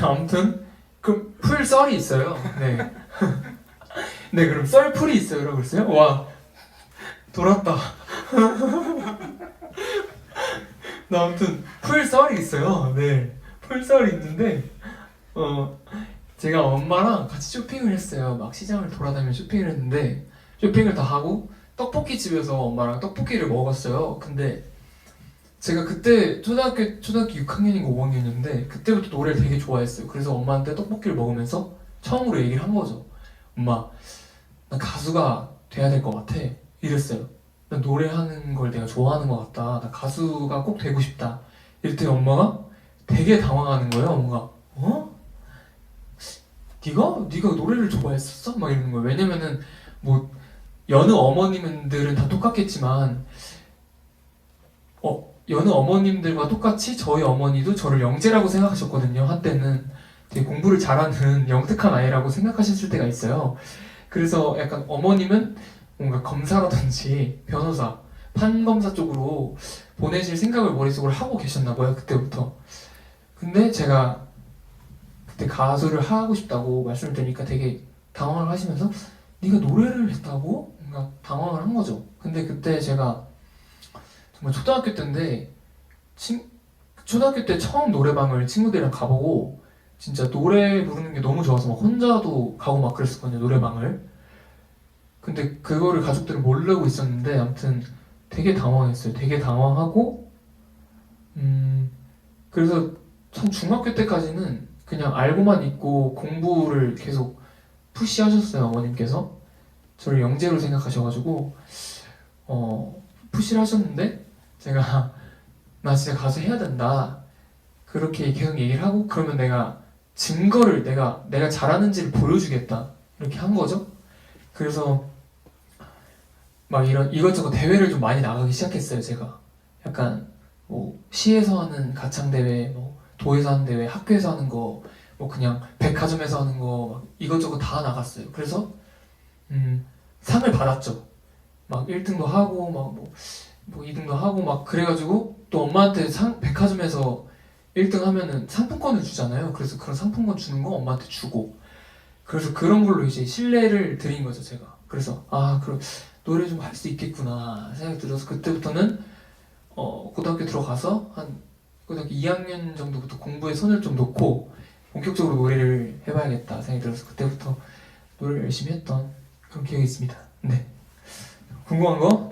아무튼 그럼 풀 썰이 있어요. 네. 네 그럼 썰 풀이 있어요 라고 그랬어요? 와 돌았다. 나 아무튼 풀 썰이 있어요. 네. 풀 썰이 있는데 어 제가 엄마랑 같이 쇼핑을 했어요. 막 시장을 돌아다니며 쇼핑을 했는데 쇼핑을 다 하고 떡볶이 집에서 엄마랑 떡볶이를 먹었어요. 근데 제가 그때 초등학교 초등학교 6학년인가 5학년이었는데 그때부터 노래를 되게 좋아했어요. 그래서 엄마한테 떡볶이를 먹으면서 처음으로 얘기를 한 거죠. 엄마, 나 가수가 돼야 될 것 같아. 이랬어요. 나 노래하는 걸 내가 좋아하는 것 같다. 나 가수가 꼭 되고 싶다. 이랬더니 엄마가 되게 당황하는 거예요. 엄마가 어? 네가 네가 노래를 좋아했었어? 막 이러는 거예요. 왜냐면은 뭐 여느 어머님들은 다 똑같겠지만 어 여느 어머님들과 똑같이 저희 어머니도 저를 영재라고 생각하셨거든요. 한때는 되게 공부를 잘하는 영특한 아이라고 생각하셨을 때가 있어요. 그래서 약간 어머님은 뭔가 검사라든지 변호사, 판검사 쪽으로 보내실 생각을 머릿속으로 하고 계셨나 봐요. 그때부터. 근데 제가 그때 가수를 하고 싶다고 말씀을 드리니까 되게 당황을 하시면서 네가 노래를 했다고? 뭔가 당황을 한 거죠. 근데 그때 제가 정말 초등학교 때인데 친, 초등학교 때 처음 노래방을 친구들이랑 가보고 진짜 노래 부르는 게 너무 좋아서 막 혼자도 가고 막 그랬었거든요 노래방을. 근데 그거를 가족들은 모르고 있었는데 아무튼 되게 당황했어요. 되게 당황하고 음 그래서 참 중학교 때까지는 그냥 알고만 있고 공부를 계속 푸시하셨어요 어머님께서. 저를 영재로 생각하셔가지고 어 푸시를 하셨는데 제가 나 진짜 가수 해야 된다 그렇게 계속 얘기를 하고 그러면 내가 증거를 내가 내가 잘하는지를 보여주겠다 이렇게 한 거죠. 그래서 막 이런 이것저것 대회를 좀 많이 나가기 시작했어요. 제가 약간 뭐 시에서 하는 가창 대회, 뭐 도에서 하는 대회, 학교에서 하는 거, 뭐 그냥 백화점에서 하는 거막 이것저것 다 나갔어요. 그래서 음, 상을 받았죠. 막 1등도 하고 막 뭐 뭐 2등도 하고 막 그래가지고 또 엄마한테 상 백화점에서 1등 하면은 상품권을 주잖아요. 그래서 그런 상품권 주는 거 엄마한테 주고 그래서 그런 걸로 이제 신뢰를 드린 거죠 제가. 그래서 아 그럼 노래 좀 할 수 있겠구나 생각이 들어서 그때부터는 어 고등학교 들어가서 한 고등학교 2학년 정도부터 공부에 손을 좀 놓고 본격적으로 노래를 해봐야겠다 생각이 들어서 그때부터 노래를 열심히 했던 그런 기억이 있습니다. 네. 궁금한 거?